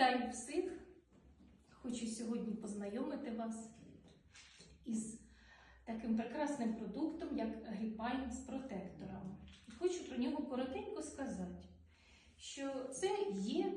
Вітаю всіх! Хочу сьогодні познайомити вас із таким прекрасним продуктом, як Гріпайн з протектором. Хочу про нього коротенько сказати, що це є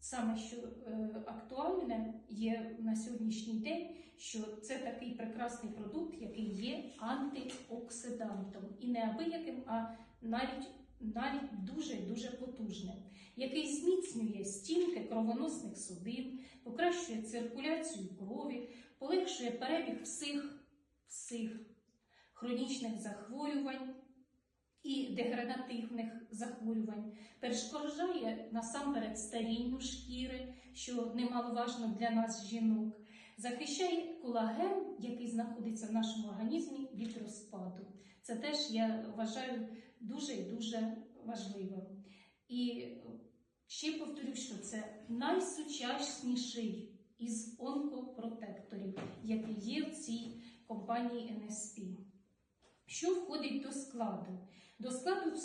саме що е, актуальне є на сьогоднішній день, що це такий прекрасний продукт, який є антиоксидантом і не абияким, а навіть навіть дуже і дуже потужним, який зміцнює стінки кровоносних судин, покращує циркуляцію крові, полегшує перебіг всіх, всіх хронічних захворювань і дегенеративних захворювань, перешкоджає насамперед старінню шкіри, що немаловажно для нас жінок, захищає колаген, який знаходиться в нашому організмі від розпаду. Це теж я вважаю дуже і дуже важливим. І ще повторю, що це найсучасніший із онкопротекторів, який є в цій компанії NSP. Що входить до складу? До складу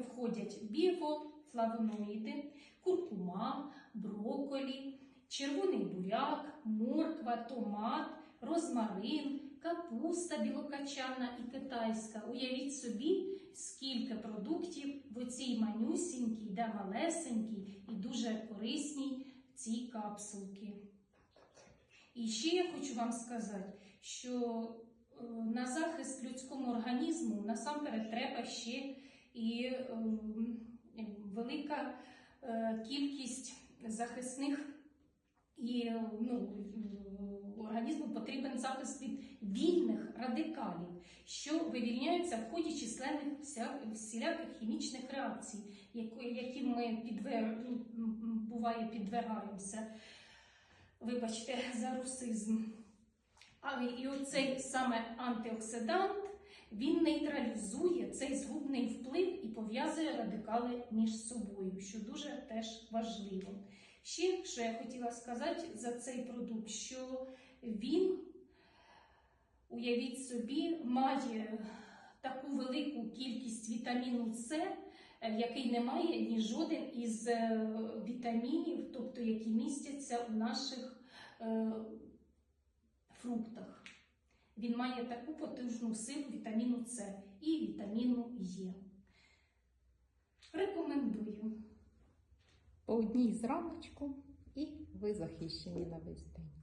входять біофлавоноїди, куркума, брокколі, червоний буряк, морква, томат, розмарин, капуста білокачана і китайська. Уявіть собі, скільки продуктів в оцій манюсінькій, да малесенькій і дуже корисній цій капсулці. І ще я хочу вам сказати, що е, на захист людському організму насамперед треба ще і ем, велика е, кількість захисних і ну, організму потрібен захист від вільних радикалів, що вивільняються в ході численних всіляких хімічних реакцій, яким ми підвер... ну, буває підвергаємося. Вибачте за русизм. А і оцей саме антиоксидант він нейтралізує цей згубний вплив і пов'язує радикали між собою, що дуже теж важливо. Ще що я хотіла сказати за цей продукт, що він, уявіть собі, має таку велику кількість вітаміну С, е, який не має ні жоден із е, вітамінів, тобто які містяться у наших е, фруктах. Він має таку потужну силу вітаміну С і вітаміну Е. Рекомендую. По одній рамочку, і ви захищені на весь день.